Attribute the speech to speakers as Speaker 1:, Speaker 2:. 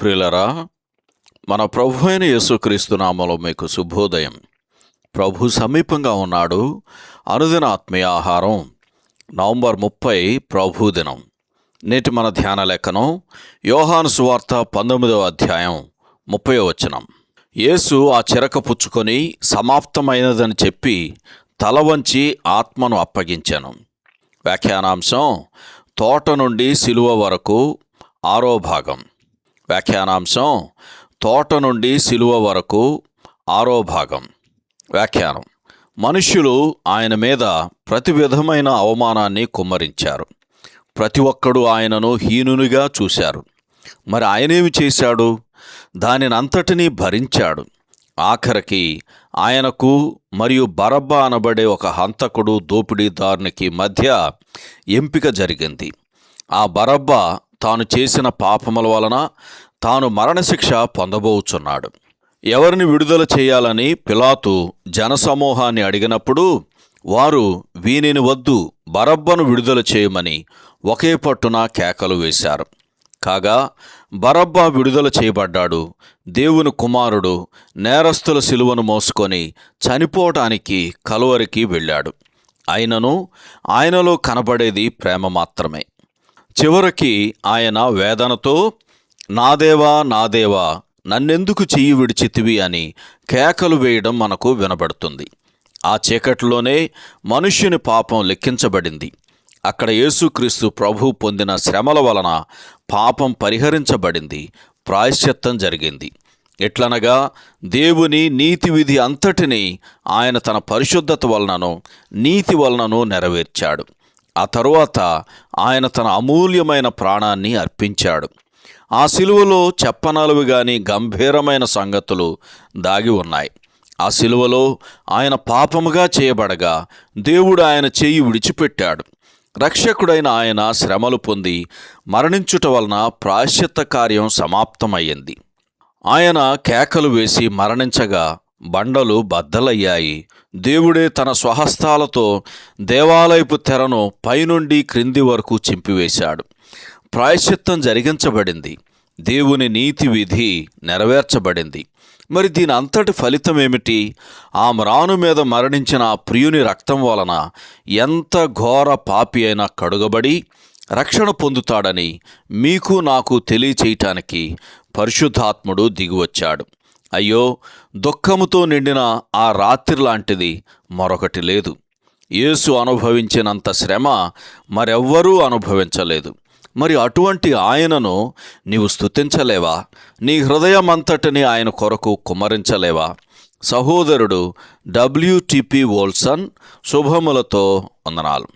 Speaker 1: ప్రియులరా మన ప్రభు అయిన యేసుక్రీస్తు నామలో మీకు శుభోదయం. ప్రభు సమీపంగా ఉన్నాడు. అనుదిన ఆత్మీయ ఆహారం నవంబర్ ముప్పై ప్రభు దినం. నేటి మన ధ్యాన లేఖనం యోహాను సువార్త పంతొమ్మిదవ అధ్యాయం ముప్పై వచనం. యేసు ఆ చిరక పుచ్చుకొని సమాప్తమైనదని చెప్పి తల వంచి ఆత్మను అప్పగించాను. వ్యాఖ్యానాంశం తోట నుండి సిలువ వరకు ఆరో భాగం. వ్యాఖ్యానాంశం తోట నుండి సిలువ వరకు ఆరో భాగం. వ్యాఖ్యానం. మనుష్యులు ఆయన మీద ప్రతి విధమైన అవమానాన్ని కుమ్మరించారు. ప్రతి ఒక్కడు ఆయనను హీనునిగా చూశారు. మరి ఆయనేమి చేశాడు? దానినంతటినీ భరించాడు. ఆఖరికి ఆయనకు మరియు బరబ్బ అనబడే ఒక హంతకుడు దోపిడీదారునికి మధ్య ఎంపిక జరిగింది. ఆ బరబ్బ తాను చేసిన పాపముల వలన తాను మరణశిక్ష పొందబోచున్నాడు. ఎవరిని విడుదల చేయాలని పిలాతు జనసమూహాన్ని అడిగినప్పుడు వారు వీనిని వద్దు బరబ్బను విడుదల చేయమని ఒకే పట్టున కేకలు వేశారు. కాగా బరబ్బా విడుదల చేయబడ్డాడు. దేవుని కుమారుడు నేరస్తుల సిలువను మోసుకొని చనిపోవటానికి కలువరికి వెళ్ళాడు. అయినను ఆయనలో కనబడేది ప్రేమ మాత్రమే. చివరికి ఆయన వేదనతో నాదేవా నాదేవా నన్నెందుకు చెయ్యి విడిచితివి అని కేకలు వేయడం మనకు వినబడుతుంది. ఆ చీకటిలోనే మనుష్యుని పాపం లెక్కించబడింది. అక్కడ యేసుక్రీస్తు ప్రభు పొందిన శ్రమల వలన పాపం పరిహరించబడింది. ప్రాయశ్చిత్తం జరిగింది. ఎట్లనగా దేవుని నీతి విధి అంతటిని ఆయన తన పరిశుద్ధత వలనను నీతి వలనను నెరవేర్చాడు. ఆ తరువాత ఆయన తన అమూల్యమైన ప్రాణాన్ని అర్పించాడు. ఆ సిలువలో చెప్పనలవి గాని గంభీరమైన సంగతులు దాగి ఉన్నాయి. ఆ సిలువలో ఆయన పాపముగా చేయబడగా దేవుడు ఆయన చేయి విడిచిపెట్టాడు. రక్షకుడైన ఆయన శ్రమలు పొంది మరణించుట వలన ప్రాశ్చిత్త కార్యం సమాప్తమయ్యింది. ఆయన కేకలు వేసి మరణించగా బండలు బద్దలయ్యాయి. దేవుడే తన స్వహస్తాలతో దేవాలయపు తెరను పైనుండి క్రింది వరకు చింపివేశాడు. ప్రాయశ్చిత్తం జరిగించబడింది. దేవుని నీతి విధి నెరవేర్చబడింది. మరి దీని అంతటి ఫలితం ఏమిటి? ఆ మ్రాను మీద మరణించిన ఆ ప్రియుని రక్తం వలన ఎంత ఘోర పాపి అయినా కడుగబడి రక్షణ పొందుతాడని మీకు నాకు తెలియచేయటానికి పరిశుద్ధాత్ముడు దిగివచ్చాడు. అయ్యో దుఃఖముతో నిండిన ఆ రాత్రి లాంటిది మరొకటి లేదు. యేసు అనుభవించినంత శ్రమ మరెవ్వరూ అనుభవించలేదు. మరి అటువంటి ఆయనను నీవు స్తుతించలేవా? నీ హృదయమంతటిని ఆయన కొరకు కుమరించలేవా? సహోదరుడు డబ్ల్యూటిపి వోల్సన్ శుభములతో వందనాలు.